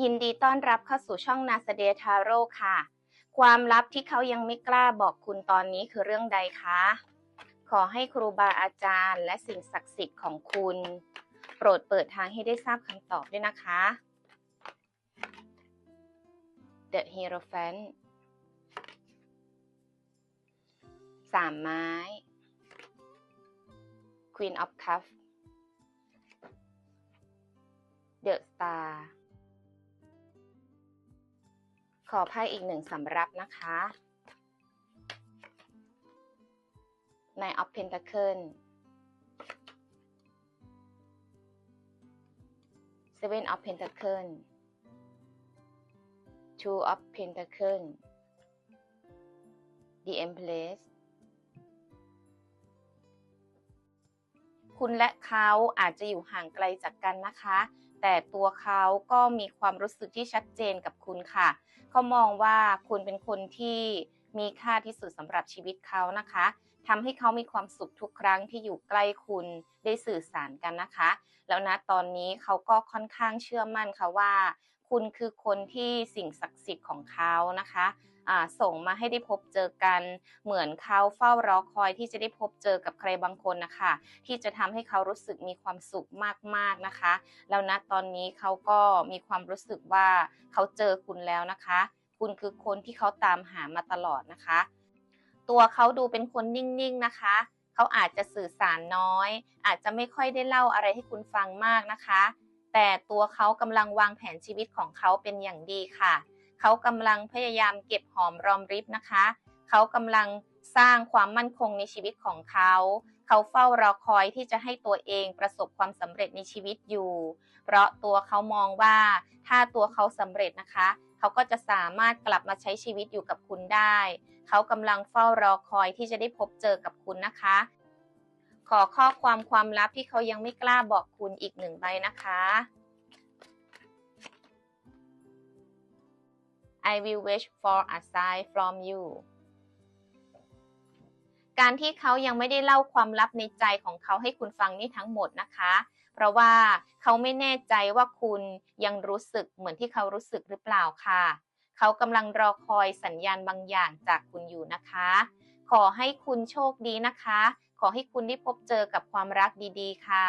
ยินดีต้อนรับเข้าสู่ช่องนาสเดทาโร่ค่ะ ความลับที่เขายังไม่กล้าบอกคุณตอนนี้คือเรื่องใดคะ ขอให้ครูบาอาจารย์ และสิ่งศักดิ์สิทธิ์ของคุณ โปรดเปิดทางให้ได้ทราบคำตอบด้วยนะคะ The Hierophant สามไม้ Queen of Cups The Star ขอไพ่อีกหนึ่งสำรับนะคะในออฟเพนตาเคิลเซเว่นออฟเพนตาเคิลทูออฟเพนตาเคิลดีเอ็มเพลสคุณและเขาอาจจะอยู่ห่างไกลจากกันนะคะ แต่ตัวเขาก็มีความรู้สึกที่ชัดเจนกับคุณค่ะ เขามองว่าคุณเป็นคนที่มีค่าที่สุดสำหรับชีวิตเขานะคะ ทำให้เขามีความสุขทุกครั้งที่อยู่ใกล้คุณได้สื่อสารกันนะคะ แล้วนะตอนนี้เขาก็ค่อนข้างเชื่อมั่นค่ะว่า คุณคือคนที่สิ่งศักดิ์สิทธิ์ของเขานะคะ ส่งมาให้ได้พบเจอกัน เหมือนเขาเฝ้ารอคอยที่จะได้พบเจอกับใครบางคนนะคะที่จะทำให้เขารู้สึกมีความสุขมากๆนะคะแล้วนะตอนนี้เขาก็มีความรู้สึกว่าเขาเจอคุณแล้วนะคะ คุณคือคนที่เขาตามหามาตลอดนะคะ ตัวเขาดูเป็นคนนิ่งๆนะคะเขาอาจจะสื่อสารน้อย อาจจะไม่ค่อยได้เล่าอะไรให้คุณฟังมากนะคะ แต่ตัวเขากำลังวางแผนชีวิตของเขาเป็นอย่างดีค่ะ เขากำลังพยายามเก็บหอมรอมริบนะคะ เขากำลังสร้างความมั่นคงในชีวิตของเขา เขาเฝ้ารอคอยที่จะให้ตัวเองประสบความสำเร็จในชีวิตอยู่ เพราะตัวเขามองว่าถ้าตัวเขาสำเร็จนะคะ เขาก็จะสามารถกลับมาใช้ชีวิตอยู่กับคุณได้ เขากำลังเฝ้ารอคอยที่จะได้พบเจอกับคุณนะคะ ขอข้อความความลับที่เขายังไม่กล้าบอกคุณอีกหนึ่งใบนะคะ I will wait for a sign from you การที่เขายังไม่ได้เล่าความลับในใจของเขาให้คุณฟังนี่ทั้งหมดนะคะ เพราะว่าเขาไม่แน่ใจว่าคุณยังรู้สึกเหมือนที่เขารู้สึกหรือเปล่าค่ะ เขากำลังรอคอยสัญญาณบางอย่างจากคุณอยู่นะคะ ขอให้คุณโชคดีนะคะ ขอให้คุณได้พบเจอกับความรักดีๆ ค่ะ